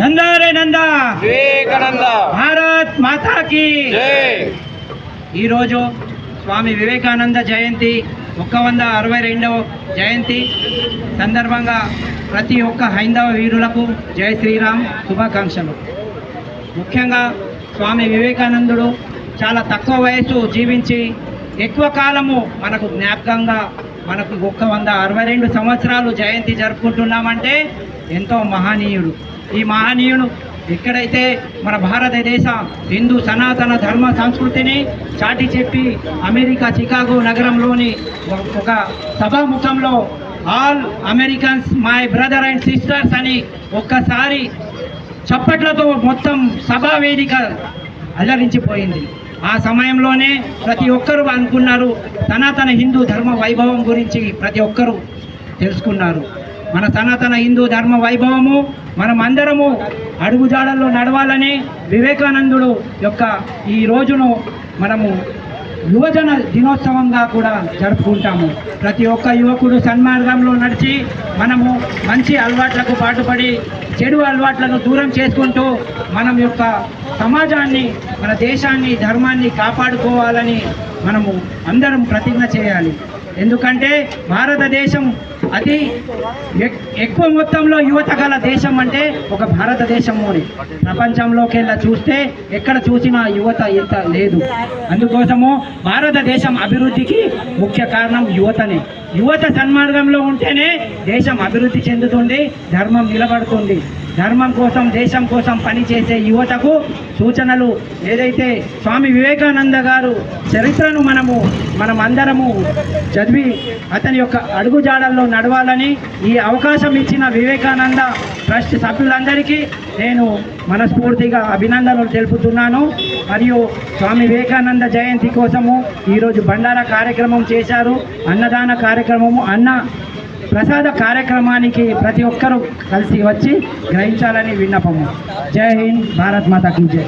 నందారే నందా వివేకానంద భారత్ మాతాకి ఈరోజు స్వామి వివేకానంద జయంతి ఒక్క వంద అరవై రెండవ జయంతి. సందర్భంగా ప్రతి ఒక్క హైందవ వీరులకు జై శ్రీరామ్ శుభాకాంక్షలు. ముఖ్యంగా స్వామి వివేకానందుడు చాలా తక్కువ వయసు జీవించి ఎక్కువ కాలము మనకు జ్ఞాపకంగా మనకు ఒక్క వంద అరవై రెండు సంవత్సరాలు జయంతి జరుపుకుంటున్నామంటే ఎంతో మహనీయుడు. ఈ మహనీయుడు ఎక్కడైతే మన భారతదేశ హిందూ సనాతన ధర్మ సంస్కృతిని చాటి చెప్పి అమెరికా చికాగో నగరంలోని ఒక- సభాముఖంలో all Americans my brother and sisters అని ఒక్కసారి చప్పట్లతో మొత్తం సభా వేదిక అలరించిపోయింది. ఆ సమయంలోనే ప్రతి ఒక్కరూ అనుకున్నారు సనాతన హిందూ ధర్మ వైభవం గురించి ప్రతి ఒక్కరూ తెలుసుకున్నారు. మన సనాతన హిందూ ధర్మ వైభవము మనం అందరము అడుగుజాడల్లో నడవాలని వివేకానందుడు యొక్క ఈ రోజును మనము యువజన దినోత్సవంగా కూడా జరుపుకుంటాము. ప్రతి ఒక్క యువకుడు సన్మార్గంలో నడిచి మనము మంచి అలవాట్లకు పాటుపడి చెడు అలవాట్లను దూరం చేసుకుంటూ మనం యొక్క సమాజాన్ని మన దేశాన్ని ధర్మాన్ని కాపాడుకోవాలని మనము అందరం ప్రతిజ్ఞ చేయాలి. ఎందుకంటే భారతదేశం అది ఎక్- ఎక్కువ మొత్తంలో యువత గల దేశం అంటే ఒక భారతదేశము ప్రపంచంలోకి వెళ్ళి చూస్తే ఎక్కడ చూసినా యువత ఇంత లేదు. అందుకోసము భారతదేశం అభివృద్ధికి ముఖ్య కారణం యువతనే. యువత సన్మార్గంలో ఉంటేనే దేశం అభివృద్ధి చెందుతుంది ధర్మం నిలబడుతుంది. ధర్మం కోసం దేశం కోసం పనిచేసే యువతకు సూచనలు ఏదైతే స్వామి వివేకానంద గారు చరిత్రను మనము మనం అందరము చదివి అతని యొక్క అడుగుజాడల్లో నడవాలని ఈ అవకాశం ఇచ్చిన వివేకానంద ట్రస్ట్ సభ్యులందరికీ నేను మనస్ఫూర్తిగా అభినందనలు తెలుపుతున్నాను. మరియు స్వామి వివేకానంద జయంతి కోసము ఈరోజు బండారా కార్యక్రమం చేశారు. అన్నదాన కార్యక్రమము అన్న ప్రసాద కార్యక్రమానికి ప్రతి ఒక్కరూ కలిసి వచ్చి గ్రహించాలని విన్నపము. జై హింద్ భారత్ మాతాకి జై.